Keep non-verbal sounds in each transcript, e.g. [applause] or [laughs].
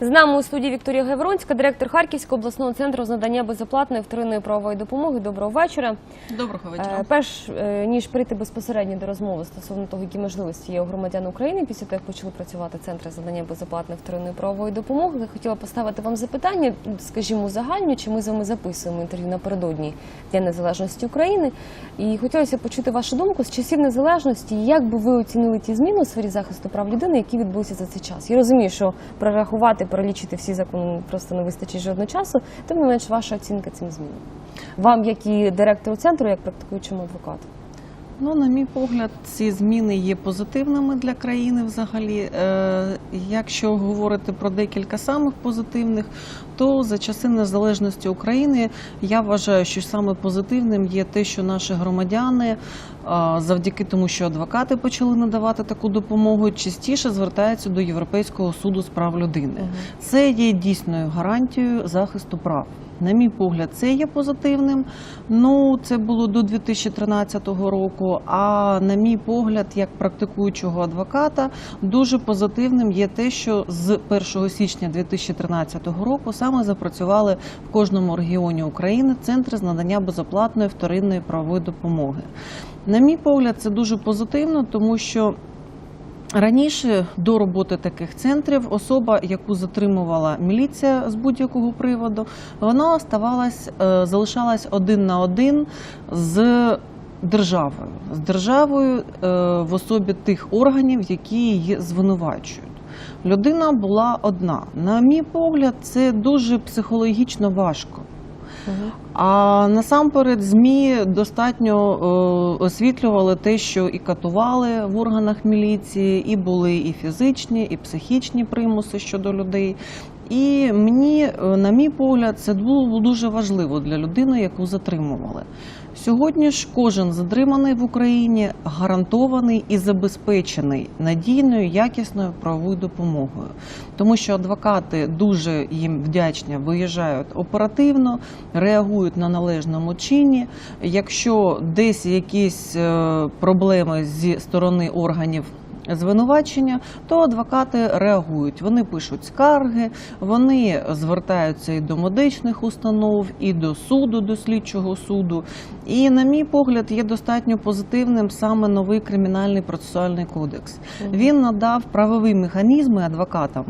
З нами у студії Вікторія Гевронська, директор Харківського обласного центру з надання безоплатної вторинної правової допомоги. Доброго вечора. Доброго Е, вечора. Перш е, ніж прийти безпосередньо до розмови стосовно того, які можливості є у громадян України після того, як почали працювати центри з надання безоплатної вторинної правової допомоги, я хотіла поставити вам запитання, скажімо, загальні, чи ми з вами записуємо інтерв'ю напередодні Дня Незалежності України. І хотілося почути вашу думку з часів незалежності, як би ви оцінили ті зміни у сфері захисту прав людини, які відбулися за цей час. Я розумію, що прорахувати, перелічити всі закони просто не вистачить жодного часу. Тим не менш, ваша оцінка цим змінам. Вам, як і директору центру, як практикуючому адвокату. Ну, на мій погляд, ці зміни є позитивними для країни взагалі. Е, якщо говорити про декілька самих позитивних, то за часи незалежності України я вважаю, що саме позитивним є те, що наші громадяни, завдяки тому, що адвокати почали надавати таку допомогу, частіше звертаються до Європейського суду з прав людини. Це є дійсною гарантією захисту прав. На мій погляд, це є позитивним. Ну, це було до 2013 року. А на мій погляд, як практикуючого адвоката, дуже позитивним є те, що з 1 січня 2013 року саме запрацювали в кожному регіоні України центри з надання безоплатної вторинної правової допомоги. На мій погляд, це дуже позитивно, тому що Раніше до роботи таких центрів особа, яку затримувала міліція з будь-якого приводу, вона оставалась, е, залишалась один на один з державою, з державою е, в особі тих органів, які її звинувачують. Людина була одна. На мій погляд, це дуже психологічно важко. А насамперед ЗМІ достатньо е, освітлювали те, що і катували в органах міліції, і були і фізичні, і психічні примуси щодо людей. І мені, е, на мій погляд, це було дуже важливо для людини, яку затримували. Сьогодні ж кожен затриманий в Україні гарантований і забезпечений надійною, якісною правовою допомогою, тому що адвокати дуже їм вдячні, виїжджають оперативно, реагують на належному чині. Якщо десь якісь е, проблеми зі сторони органів. Звинувачення, то адвокати реагують. Вони пишуть скарги, вони звертаються і до медичних установ, і до суду, до слідчого суду. І, на мій погляд, є достатньо позитивним саме новий кримінальний процесуальний кодекс. Він надав правові механізми адвокатам.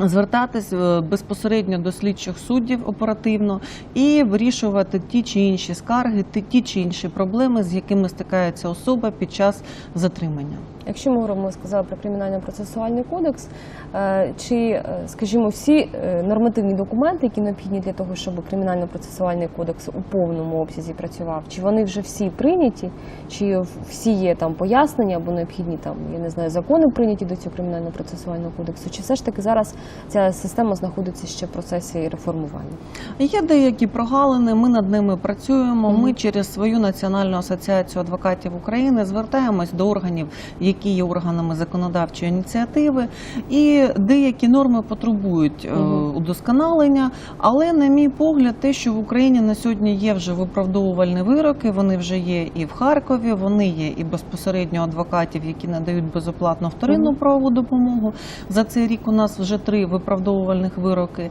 Звертатись е, безпосередньо до слідчих суддів оперативно і вирішувати ті чи інші скарги, ті, ті чи інші проблеми, з якими стикається особа під час затримання. Якщо ми говоримо, сказали про кримінально-процесуальний кодекс, е, чи, е, скажімо, всі е, нормативні документи, які необхідні для того, щоб кримінально-процесуальний кодекс у повному обсязі працював, чи вони вже всі прийняті, чи всі є там пояснення або необхідні там, я не знаю, закони прийняті до цього кримінально-процесуального кодексу, чи все ж таки зараз ця система знаходиться ще в процесі реформування? Є деякі прогалини, ми над ними працюємо. Ми через свою національну асоціацію адвокатів України звертаємось до органів, які є органами законодавчої ініціативи, і деякі норми потребують е, удосконалення. Але, на мій погляд, те, що в Україні на сьогодні є вже виправдовувальні вироки, вони вже є і в Харкові, вони є і безпосередньо адвокатів, які надають безоплатну вторинну правову допомогу. За цей рік у нас вже три виправдовувальних вироки.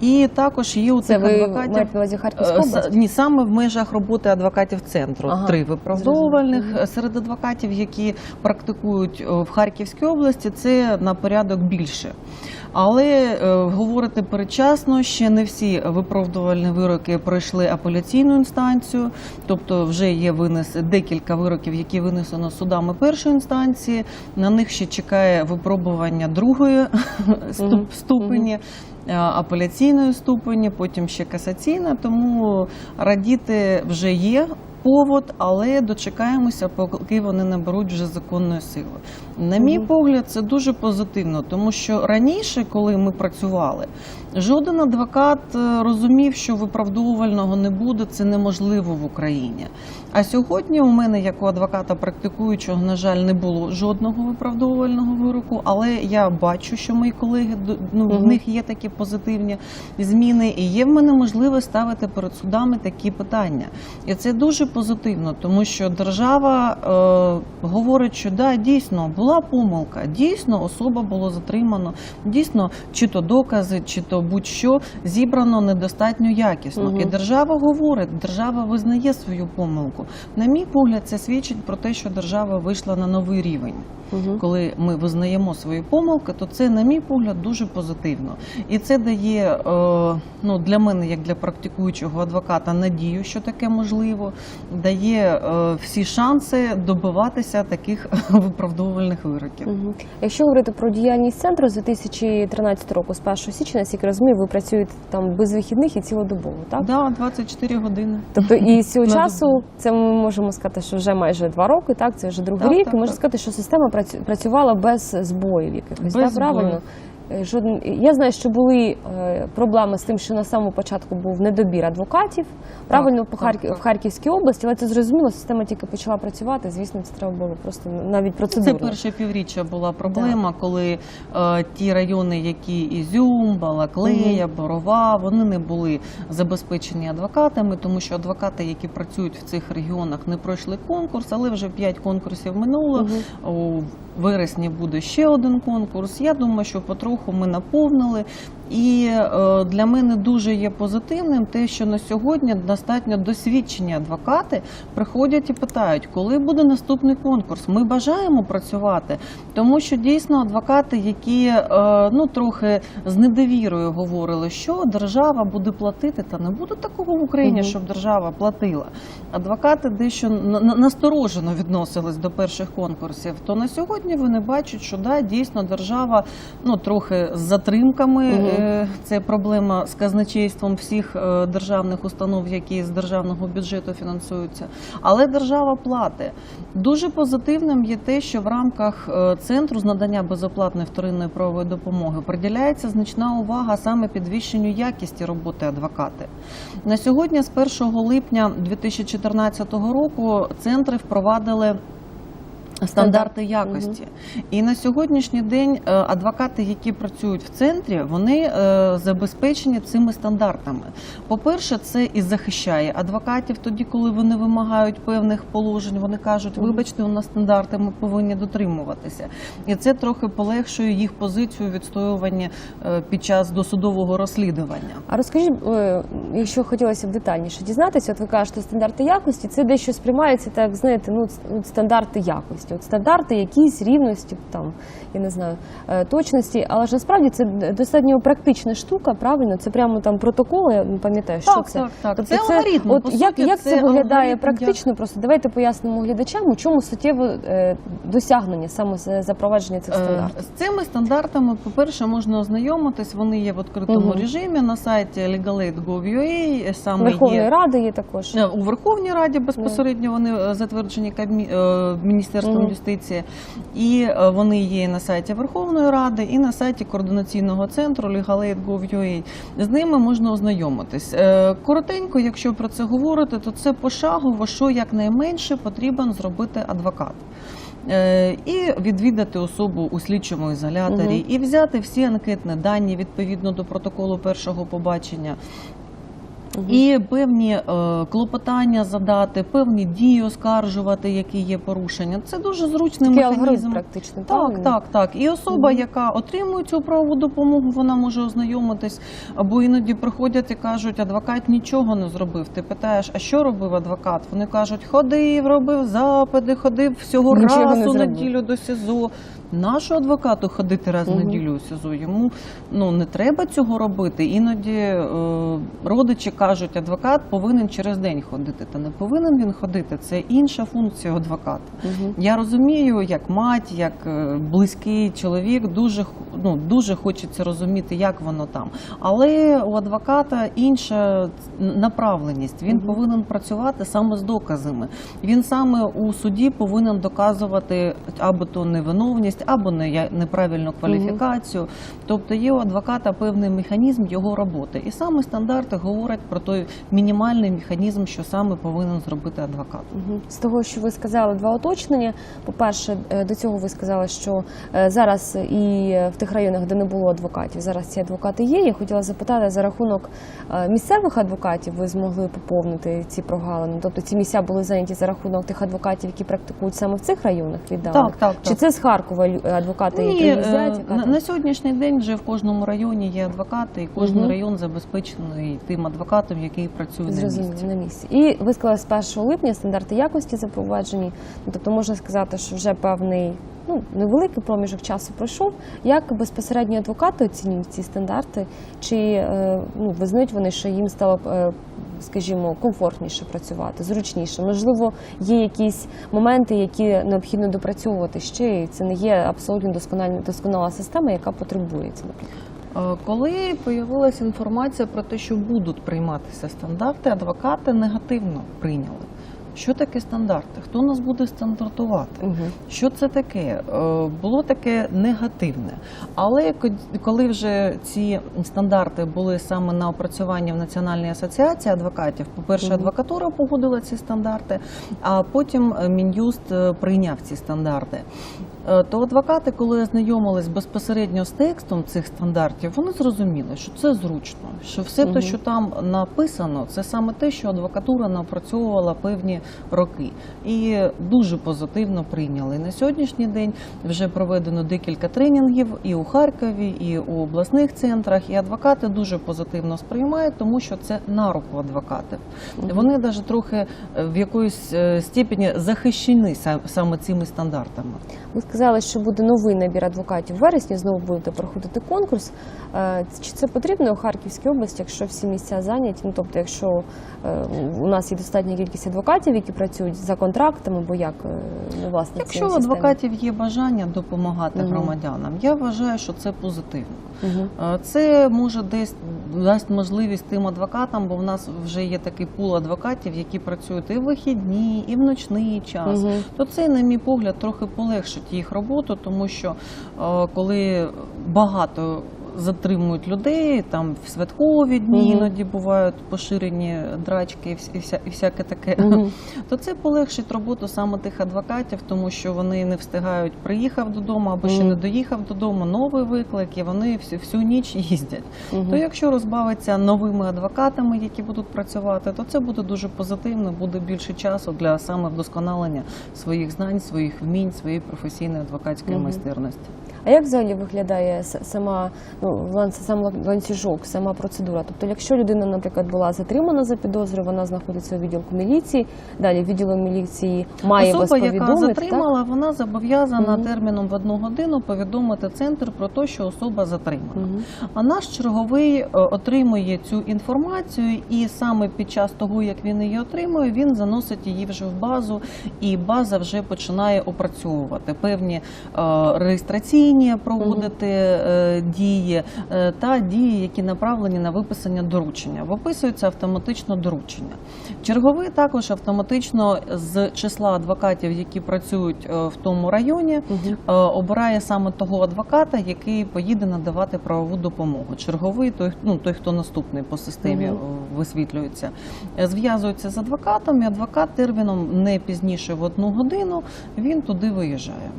І також є у цих ви адвокатів. Е? Ні, саме в межах роботи адвокатів центру. Ага, Три виправдовувальних зрозуміло. Е, серед адвокатів, які практикують е, в Харківській області, це на порядок більше. Але е, говорити передчасно, ще не всі виправдувальні вироки пройшли апеляційну інстанцію, тобто вже є винес декілька вироків, які винесено судами першої інстанції. На них ще чекає випробування другої [laughs] ступені. е, Апеляційної ступені, потім ще касаційна, тому радіти вже є повод, але дочекаємося, поки вони наберуть вже законної сили. На мій погляд, це дуже позитивно, тому що раніше, коли ми працювали, жоден адвокат е, розумів, що виправдовувального не буде, це неможливо в Україні. А сьогодні у мене, як у адвоката практикуючого, на жаль, не було жодного виправдовувального вироку, але я бачу, що мої колеги ну, в них є такі позитивні зміни, і є в мене можливість ставити перед судами такі питання. І це дуже позитивно, тому що держава е, говорить, що да, дійсно була помилка, дійсно особа було затримано, дійсно, чи то докази, чи то будь-що зібрано недостатньо якісно. Мгм. І держава говорить, держава визнає свою помилку. На мій погляд, це свідчить про те, що держава вийшла на новий рівень Угу. коли ми визнаємо свої помилки, то це, на мій погляд, дуже позитивно. І це дає е, ну, для мене, як для практикуючого адвоката, надію, що таке можливо, дає е, всі шанси добиватися таких [laughs] виправдовувальних вироків. Угу. Якщо говорити про діяльність центру з 2013 року, з 1 січня, наскільки розумію, ви працюєте там без вихідних і цілодобово, так? Да, 24 години. Тобто і з цього часу це ми можемо сказати, що вже майже два роки, так це вже другий Так, рік. так, і можна так. сказати, що система працю- працювала без збоїв якихось. Без так, правильно? збоїв. Е, Жоден я знаю, що були е, проблеми з тим, що на самому початку був недобір адвокатів. Правильно, по так, Харків так. в Харківській області, але це зрозуміло, система тільки почала працювати. Звісно, це треба було просто навіть Це перше півріччя була проблема, коли е, ті райони, які Ізюм, Балаклея, Борова, вони не були забезпечені адвокатами, тому що адвокати, які працюють в цих регіонах, не пройшли конкурс, але вже п'ять конкурсів минуло. Мгм. У вересні буде ще один конкурс. Я думаю, що потроху ми наповнили. І е, для мене дуже є позитивним те, що на сьогодні достатньо досвідчені адвокати приходять і питають, коли буде наступний конкурс. Ми бажаємо працювати, тому що дійсно адвокати, які е, ну трохи з недовірою говорили, що держава буде платити, та не буде такого в Україні, щоб держава платила. Адвокати дещо на- на- насторожено відносились до перших конкурсів. То на сьогодні вони бачать, що да, дійсно держава ну трохи з затримками. Мгм. Е, Це проблема з казначейством всіх е, державних установ, які з державного бюджету фінансуються. Але держава платить. Дуже позитивним є те, що в рамках е, центру з надання безоплатної вторинної правової допомоги приділяється значна увага саме підвищенню якісті роботи адвоката. На сьогодні, з 1 липня 2014 року, центри впровадили. Стандарти якості, і на сьогоднішній день е, адвокати, які працюють в центрі, вони е, забезпечені цими стандартами. По-перше, це і захищає адвокатів тоді, коли вони вимагають певних положень. Вони кажуть, вибачте, у нас стандарти, ми повинні дотримуватися. І це трохи полегшує їх позицію відстоювання е, під час досудового розслідування. А розкажіть, якщо хотілося б детальніше дізнатися, от ви кажете, стандарти якості, це дещо сприймається так, знаєте, ну ц- стандарти якості, от стандарти якісь рівності, там я не знаю, е, точності, але ж насправді це достатньо практична штука, правильно? Це прямо там протоколи, пам'ятаю, що Так, це. так, так. Тобто Це алгоритм, От по як, суті, як це, це виглядає алгоритм, практично? Просто давайте пояснимо глядачам, у чому суттєве е, досягнення саме запровадження цих Е, стандартів. З цими стандартами, по-перше, можна ознайомитись. Вони є в відкритому Мгм. режимі на сайті legalaid.gov.ua. Саме Верховної є Ради є також. Е, у Верховній Раді безпосередньо вони е, затверджені Кабмі... е, Міністерством юстиції, і е, вони є на сайті Верховної Ради, і на сайті координаційного центру legalaid.gov.ua. З ними можна ознайомитись. Е, Коротенько, якщо про це говорити, то це пошагово, що якнайменше потрібен зробити адвокат. Е, І відвідати особу у слідчому ізоляторі, Мгм. і взяти всі анкетні дані відповідно до протоколу першого побачення, І певні е, клопотання задати, певні дії оскаржувати, які є порушення. Це дуже зручний Такий алгоритм механізм. практично. Так, так, так. І особа, яка отримує цю правову допомогу, вона може ознайомитись. Або іноді приходять і кажуть, адвокат нічого не зробив. Ти питаєш, а що робив адвокат? Вони кажуть, ходив, робив запити, ходив всього Нічого не раз у зробив. неділю до СІЗО. Нашу адвокату ходити раз в неділю у СІЗО. Йому ну не треба цього робити. Іноді е, родичі кажуть, адвокат повинен через день ходити. Та не повинен він ходити. Це інша функція адвоката. Мгм. Я розумію, як мать, як е, близький чоловік, дуже ну дуже хочеться розуміти, як воно там. Але у адвоката інша направленість. Він Мгм. повинен працювати саме з доказами. Він саме у суді повинен доказувати або то невиновність, спеціальність або неправильну кваліфікацію. Тобто є у адвоката певний механізм його роботи. І саме стандарти говорять про той мінімальний механізм, що саме повинен зробити адвокат. З того, що ви сказали, два уточнення. По-перше, е, до цього ви сказали, що е, зараз і в тих районах, де не було адвокатів, зараз ці адвокати є. Я хотіла запитати за рахунок е, місцевих адвокатів, ви змогли поповнити ці прогалини. Тобто ці місця були зайняті за рахунок тих адвокатів, які практикують саме в цих районах віддалених? Так, так, Чи це з Харкова адвокати, які Ні, приїздять? е, на, на сьогоднішній день вже в кожному районі є адвокати, і кожен район забезпечений тим адвокатом, який працює на Зрозуміло, місці. на місці. І ви сказали, з 1 липня стандарти якості запроваджені. Ну, тобто можна сказати, що вже певний ну, невеликий проміжок часу пройшов. Як безпосередньо адвокати оцінюють ці стандарти? Чи е, ну, визнають вони, що їм стало, е, скажімо, комфортніше працювати, зручніше? Можливо, є якісь моменти, які необхідно допрацьовувати ще, і це не є абсолютно досконала система, яка потребується. Е, Коли появилася інформація про те, що будуть прийматися стандарти, адвокати негативно прийняли. Що таке стандарти? Хто нас буде стандартувати? Угу. Що це таке? Е, Було таке негативне. Але коли вже ці стандарти були саме на опрацюванні в Національній асоціації адвокатів, по-перше, Мгм. адвокатура погодила ці стандарти, а потім Мін'юст е, прийняв ці стандарти. Е, То адвокати, коли ознайомились безпосередньо з текстом цих стандартів, вони зрозуміли, що це зручно, що все Мгм. те, що там написано, це саме те, що адвокатура напрацьовувала певні роки, і дуже позитивно прийняли. На сьогоднішній день вже проведено декілька тренінгів і у Харкові, і у обласних центрах. І адвокати дуже позитивно сприймають, тому що це на руку адвокатів. Мгм. Вони навіть трохи е, в якоїсь е, степені захищені са- саме цими стандартами. Ви сказали, що буде новий набір адвокатів в вересні. Знову будете проходити конкурс. Е, Чи це потрібно у Харківській області, якщо всі місця зайняті? Ну тобто, якщо е, у нас є достатня кількість адвокатів, які працюють за контрактами, бо як е, ну, власне Якщо у адвокатів є бажання допомагати Мгм. громадянам, я вважаю, що це позитивно. Е, Це може десь дасть можливість тим адвокатам, бо в нас вже є такий пул адвокатів, які працюють і в вихідні, і в ночний час. Мгм. То це, на мій погляд, трохи полегшить їх роботу, тому що е, коли багато затримують людей, там в святкові дні Мгм. іноді бувають поширені драчки і вся і всяке таке. Мгм. То це полегшить роботу саме тих адвокатів, тому що вони не встигають, приїхав додому або ще не доїхав додому, новий виклик, і вони всю, всю ніч [laughs] їздять. Мгм. То якщо розбавиться новими адвокатами, які будуть працювати, то це буде дуже позитивно, буде більше часу для саме вдосконалення своїх знань, своїх вмінь, своєї професійної адвокатської Мгм. майстерності. А як взагалі виглядає сама ну сам ланцюжок, сама процедура? Тобто, якщо людина, наприклад, була затримана за підозрою, вона знаходиться у відділку міліції, далі відділу міліції має вас Особа, яка повідомити, так? затримала, вона зобов'язана Мгм. терміном в одну годину повідомити центр про те, що особа затримана. Мгм. А наш черговий е, отримує цю інформацію, і саме під час того, як він її отримує, він заносить її вже в базу, і база вже починає опрацьовувати певні е, реєстраційні проводити е, дії е, та дії, які направлені на виписання доручення. Виписується автоматично доручення. Черговий також автоматично з числа адвокатів, які працюють е, в тому районі, обирає саме того адвоката, який поїде надавати правову допомогу. Черговий той, ну той, хто наступний по системі висвітлюється, зв'язується з адвокатом, і адвокат терміном не пізніше в одну годину він туди виїжджає.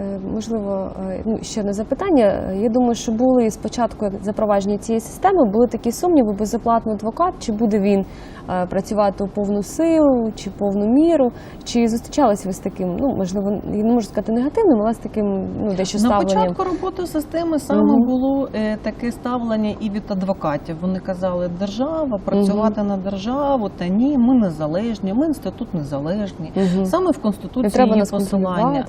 Е, Можливо, е, ну, ще одне запитання. Я думаю, що були спочатку запровадження цієї системи, були такі сумніви, безоплатний адвокат, чи буде він е, працювати у повну силу, чи повну міру, чи зустрічалися ви з таким, ну можливо, я не можу сказати негативним, але з таким ну дещо На ставленням. початку роботи системи саме Мгм. було таке ставлення і від адвокатів. Вони казали, держава, працювати на державу, та ні, ми незалежні, ми інститут незалежні. Мгм. Саме в конституції є посилання.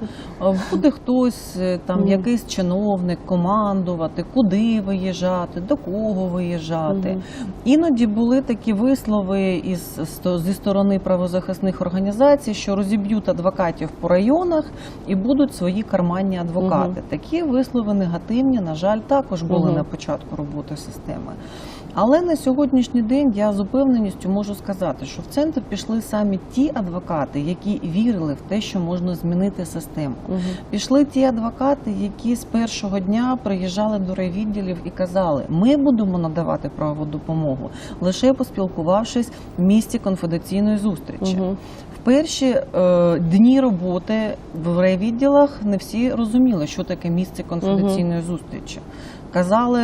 Буде хтось е, там, якийсь чиновник, командувати, куди виїжджати, до кого виїжджати. Іноді були такі вислови із зі сторони правозахисних організацій, що розіб'ють адвокатів по районах і будуть свої карманні адвокати. Такі вислови негативні, на жаль, також були на початку роботи системи. Але на сьогоднішній день я з упевненістю можу сказати, що в центр пішли самі ті адвокати, які вірили в те, що можна змінити систему. Угу. Пішли ті адвокати, які з першого дня приїжджали до райвідділів і казали: ми будемо надавати правову допомогу, лише поспілкувавшись в місці конфіденційної зустрічі. Угу. В перші е, дні роботи в райвідділах не всі розуміли, що таке місце конфіденційної зустрічі. Казали.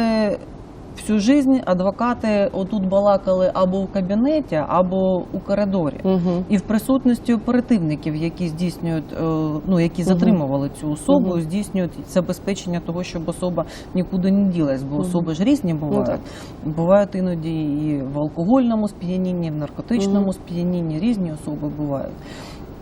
Всю жизнь адвокати отут балакали або в кабінеті, або у коридорі, Угу. і в присутності оперативників, які здійснюють, е, ну які затримували цю особу, Мгм. здійснюють забезпечення того, щоб особа нікуди не ділась, бо Мгм. особи ж різні бувають. так. Бувають іноді і в алкогольному сп'янінні, в наркотичному Мгм. сп'янінні, різні особи бувають.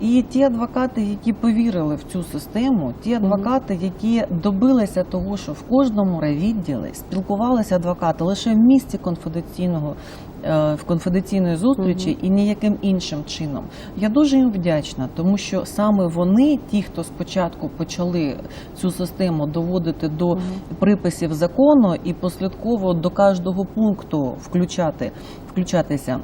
І ті адвокати, які повірили в цю систему, ті адвокати, які добилися того, що в кожному райвідділі спілкувалися адвокати лише в місці конфіденційного е, в конфіденційної зустрічі і ніяким іншим чином. Я дуже їм вдячна, тому що саме вони, ті, хто спочатку почали цю систему доводити до приписів закону і послідково до кожного пункту включати, включатися.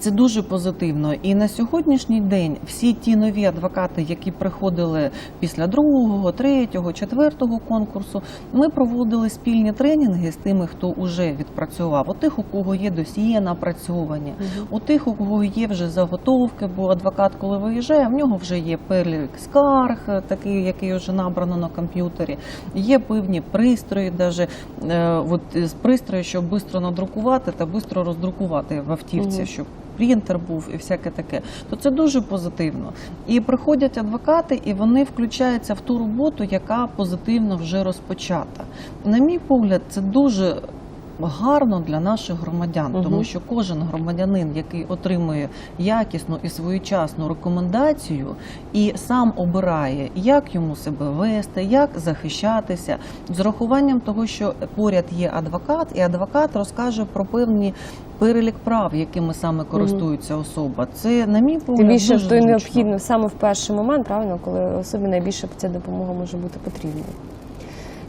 Це дуже позитивно. І на сьогоднішній день всі ті нові адвокати, які приходили після другого, третього, четвертого конкурсу, ми проводили спільні тренінги з тими, хто вже відпрацював. У тих, у кого є досьє напрацьовані, у тих, у кого є вже заготовки, бо адвокат, коли виїжджає, в нього вже є перелік скарг, такий, який вже набрано на комп'ютері. Є певні пристрої, даже е, от з пристрої, щоб швидко надрукувати та швидко роздрукувати в автівці, Мгм. щоб принтер був і всяке таке. То це дуже позитивно. І приходять адвокати, і вони включаються в ту роботу, яка позитивно вже розпочата. На мій погляд, це дуже. Гарно для наших громадян, тому що кожен громадянин, який отримує якісну і своєчасну рекомендацію, і сам обирає, як йому себе вести, як захищатися, з урахуванням того, що поряд є адвокат, і адвокат розкаже про певні перелік прав, якими саме користується особа. Це на мій погляд Тим більше дуже то й зручно. необхідно саме в перший момент, правильно, коли особі найбільше ця допомога може бути потрібною.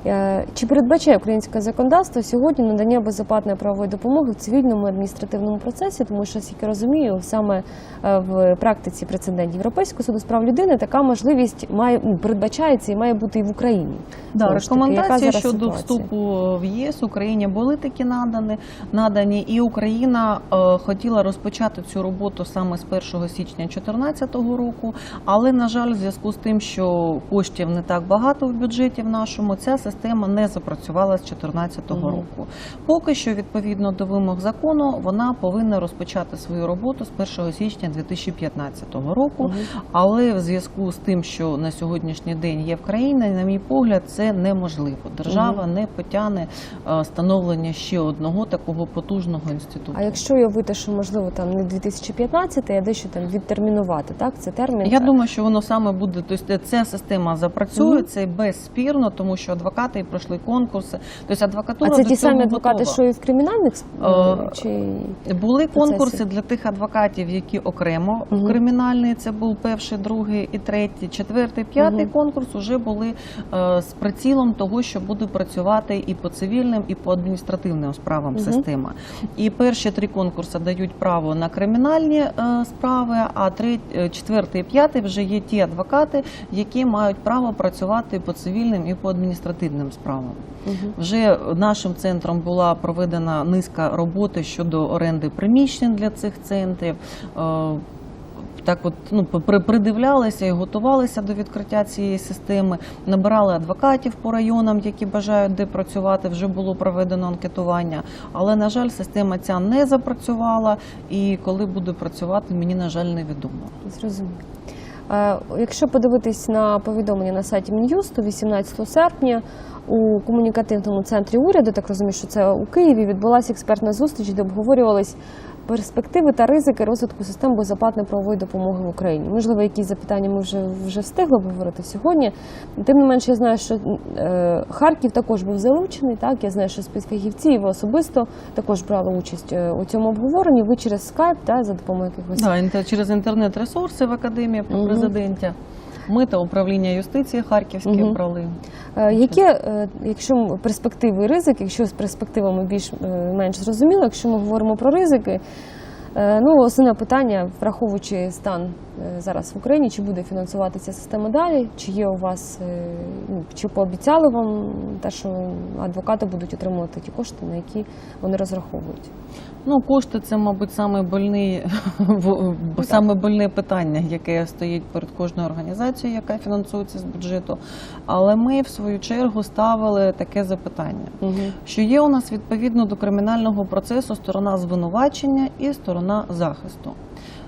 Е, Чи передбачає українське законодавство сьогодні надання безоплатної правової допомоги в цивільному адміністративному процесі? Тому що, як я розумію, саме е, в практиці прецедентів Європейського суду з прав людини така можливість має ну, передбачається і має бути і в Україні. Да, таки, рекомендації щодо ситуація? вступу в ЄС Україні були такі надані, надані, і Україна е, хотіла розпочати цю роботу саме з 1 січня 2014 року. Але на жаль, в зв'язку з тим, що коштів не так багато в бюджеті в нашому, ця система не запрацювала з 2014 Мгм. року. Поки що, відповідно до вимог закону, вона повинна розпочати свою роботу з 1 січня 2015 року. Мгм. Але в зв'язку з тим, що на сьогоднішній день є в країні, на мій погляд, це неможливо. Держава не потягне е, становлення ще одного такого потужного інституту. А якщо уявити, що можливо там не 2015, а дещо там відтермінувати, так це термін. Я думаю, що воно саме буде, тобто ця система запрацює, Мгм. це безспірно, тому що адвокати і пройшли конкурси. Тобто адвокатура а це до ті самі адвокати, готова. що і в кримінальних Е, чи Були процесі. конкурси для тих адвокатів, які окремо Мгм. в кримінальний. Це був перший, другий і третій, четвертий, п'ятий Мгм. конкурс. Уже були е, з прицілом того, що буде працювати і по цивільним, і по адміністративним справам Мгм. система. І перші три конкурси дають право на кримінальні е, справи. А три, четвертий і п'ятий вже є ті адвокати, які мають право працювати по цивільним і по адміністративним справам. Мгм. Вже нашим центром була проведена низка роботи щодо оренди приміщень для цих центрів. Е, Так, от ну при- придивлялися і готувалися до відкриття цієї системи. Набирали адвокатів по районам, які бажають де працювати. Вже було проведено анкетування. Але на жаль, система ця не запрацювала. І коли буде працювати, мені на жаль невідомо. Зрозуміло. Е, Якщо подивитись на повідомлення на сайті Мін'юсту 18 серпня у комунікативному центрі уряду, так розумію, що це у Києві, відбулася експертна зустріч, де обговорювались перспективи та ризики розвитку систем безоплатної правової допомоги в Україні. Можливо, якісь запитання ми вже вже встигли обговорити сьогодні. Тим не менше, я знаю, що е, Харків також був залучений. Так, я знаю, що спецфахівці і ви особисто також брали участь е, у цьому обговоренні. Ви через скайп та за допомогою якихось Да, через інтернет-ресурси в академії при Мгм. президенті. Ми та управління юстиції Харківське Мгм. брали. Е, Які, е, якщо перспективи і ризик, якщо з перспективами більш-менш зрозуміло, якщо ми говоримо про ризики, е, ну основне питання, враховуючи стан е, зараз в Україні, чи буде фінансуватися система далі, чи є у вас, е, ну, чи пообіцяли вам те, що адвокати будуть отримувати ті кошти, на які вони розраховують? Ну, кошти це, мабуть, саме больний, [laughs] в- саме больне питання, яке стоїть перед кожною організацією, яка фінансується з бюджету. Але ми, в свою чергу, ставили таке запитання. Угу. що є у нас відповідно до кримінального процесу сторона звинувачення і сторона захисту.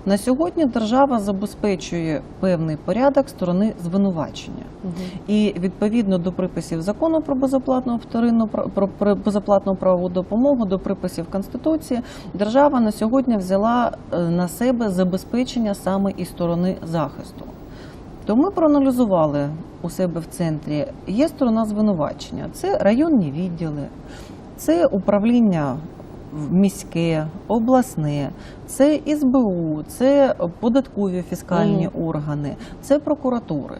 На сьогодні держава забезпечує певний порядок сторони звинувачення. І відповідно до приписів закону про безоплатну вторинну про, про безоплатну правову допомогу, до приписів Конституції, держава на сьогодні взяла е, на себе забезпечення саме і сторони захисту. То ми проаналізували у себе в центрі. Є сторона звинувачення, це районні відділи, це управління міське, обласне, це СБУ, це податкові фіскальні органи, це прокуратури.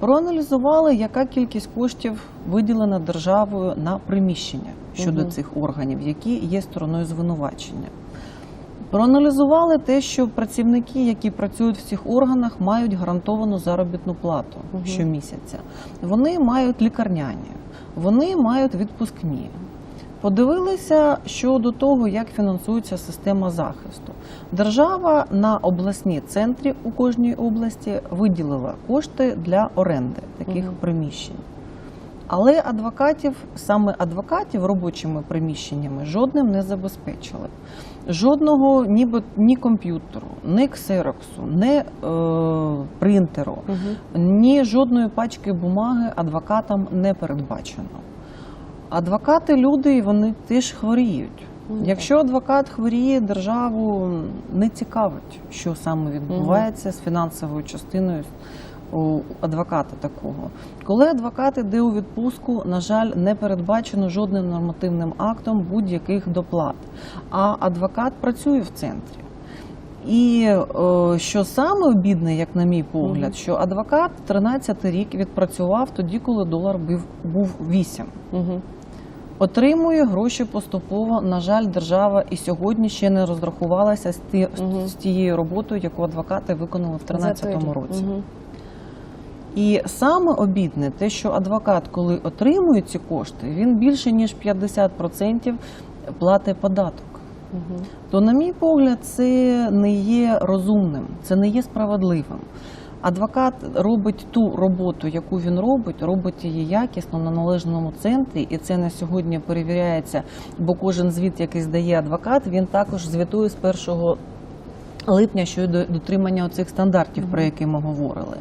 Проаналізували, яка кількість коштів виділена державою на приміщення щодо цих органів, які є стороною звинувачення. Проаналізували те, що працівники, які працюють в цих органах, мають гарантовану заробітну плату щомісяця. Вони мають лікарняні, вони мають відпускні. Подивилися щодо того, як фінансується система захисту. Держава на обласні центрі у кожній області виділила кошти для оренди таких Мгм. приміщень. Але адвокатів, саме адвокатів робочими приміщеннями жодним не забезпечили. Жодного ніби ні комп'ютеру, ні ксероксу, ні е, принтеру, ні жодної пачки бумаги адвокатам не передбачено. Адвокати люди, і вони теж хворіють. Ну, Якщо адвокат хворіє, державу не цікавить, що саме відбувається з фінансовою частиною у адвоката такого. Коли адвокат іде у відпустку, на жаль, не передбачено жодним нормативним актом будь-яких доплат. А адвокат працює в центрі. І е, що саме обідне, як на мій погляд, що адвокат 13 рік відпрацював тоді, коли долар був, був 8. Угу. Отримує гроші поступово. На жаль, держава і сьогодні ще не розрахувалася з, ті, Мгм. з тією роботою, яку адвокати виконали в 2013 році. Угу. І саме обідне те, що адвокат, коли отримує ці кошти, він більше ніж 50% платить податок. То, на мій погляд, це не є розумним, це не є справедливим. Адвокат робить ту роботу, яку він робить, робить її якісно на належному центрі, і це на сьогодні перевіряється, бо кожен звіт, який здає адвокат, він також звітує з першого. Липня щодо дотримання цих стандартів, про які ми говорили.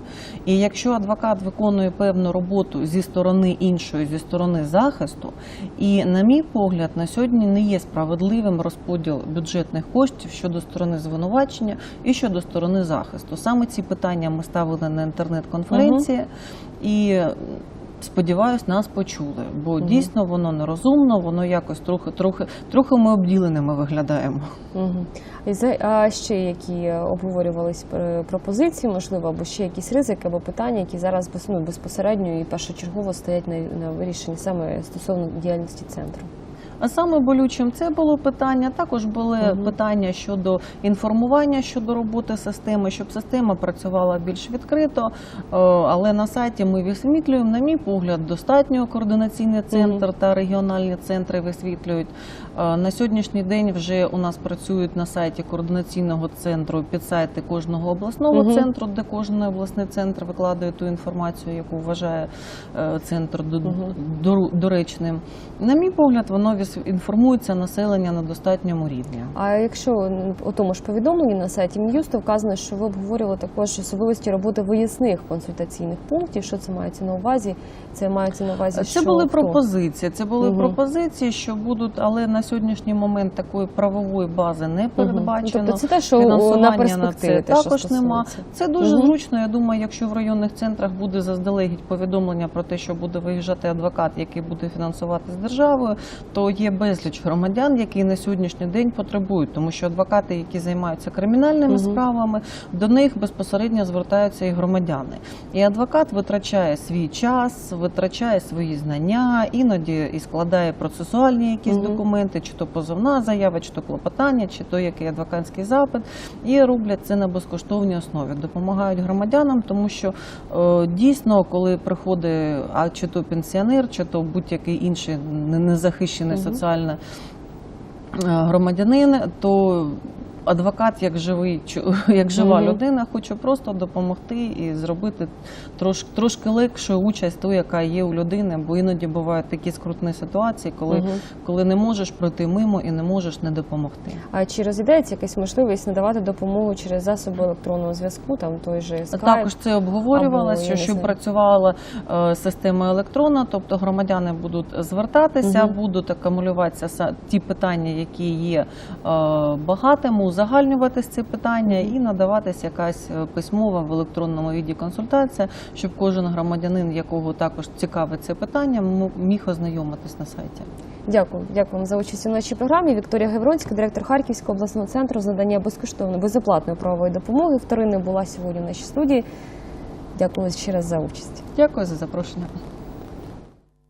І якщо адвокат виконує певну роботу зі сторони іншої, зі сторони захисту, і, на мій погляд, на сьогодні не є справедливим розподіл бюджетних коштів щодо сторони звинувачення і щодо сторони захисту. Саме ці питання ми ставили на інтернет-конференції і. Сподіваюсь, нас почули, бо угу. дійсно воно нерозумно, воно якось трохи, трохи, трохи ми обділеними виглядаємо. Угу. А ще які обговорювались е, пропозиції, можливо, або ще якісь ризики або питання, які зараз ну, безпосередньо і першочергово стоять на, на вирішенні саме стосовно діяльності центру. А саме болючим це було питання. Також були Мгм. питання щодо інформування щодо роботи системи, щоб система працювала більш відкрито. Е, Але на сайті ми висвітлюємо, на мій погляд, достатньо координаційний центр та регіональні центри висвітлюють. Е, На сьогоднішній день вже у нас працюють на сайті координаційного центру підсайти кожного обласного Мгм. центру, де кожен обласний центр викладає ту інформацію, яку вважає е, центр дору- доречним. На мій погляд, воно віс- інформується населення на достатньому рівні. А якщо у тому ж повідомленні на сайті Мін'юсту вказано, що ви обговорювали також особливості роботи виїзних консультаційних пунктів, що це мається на увазі? Це мається на увазі, Це що були хто? пропозиції. Це були пропозиції, що будуть, але на сьогоднішній момент такої правової бази не Мгм. передбачено. Тобто це те, що Фінансування на перспективі це те, що також нема. Це дуже зручно. Я думаю, якщо в районних центрах буде заздалегідь повідомлення про те, що буде виїжджати адвокат, який буде фінансувати з державою, то є безліч громадян, які на сьогоднішній день потребують, тому що адвокати, які займаються кримінальними справами, до них безпосередньо звертаються і громадяни. І адвокат витрачає свій час, витрачає свої знання, іноді і складає процесуальні якісь документи, чи то позовна заява, чи то клопотання, чи то який адвокатський запит, і роблять це на безкоштовній основі. Допомагають громадянам, тому що е, дійсно, коли приходить а чи то пенсіонер, чи то будь-який інший не- незахищений соціально е, громадянин, то адвокат, як живий [laughs] як жива Мгм. людина, хоче просто допомогти і зробити трош, трошки легшою участь ту, яка є у людини, бо іноді бувають такі скрутні ситуації, коли, Мгм. коли не можеш пройти мимо і не можеш не допомогти. А чи розглядається якась можливість надавати допомогу через засоби електронного зв'язку, там той же Skype? Також це обговорювалося, що щоб працювала е, система електронна, тобто громадяни будуть звертатися, Мгм. будуть акумулюватися ті питання, які є е, багатими, узагальнюватись ці питання і надаватись якась е, письмова в електронному віді консультація, щоб кожен громадянин, якого також цікавить це питання, міг ознайомитись на сайті. Дякую, дякую вам за участь у нашій програмі. Вікторія Гевронська, директор Харківського обласного центру з надання безкоштовної безоплатної правової допомоги. Вторинна була сьогодні в нашій студії. Дякую ще раз за участь. Дякую за запрошення.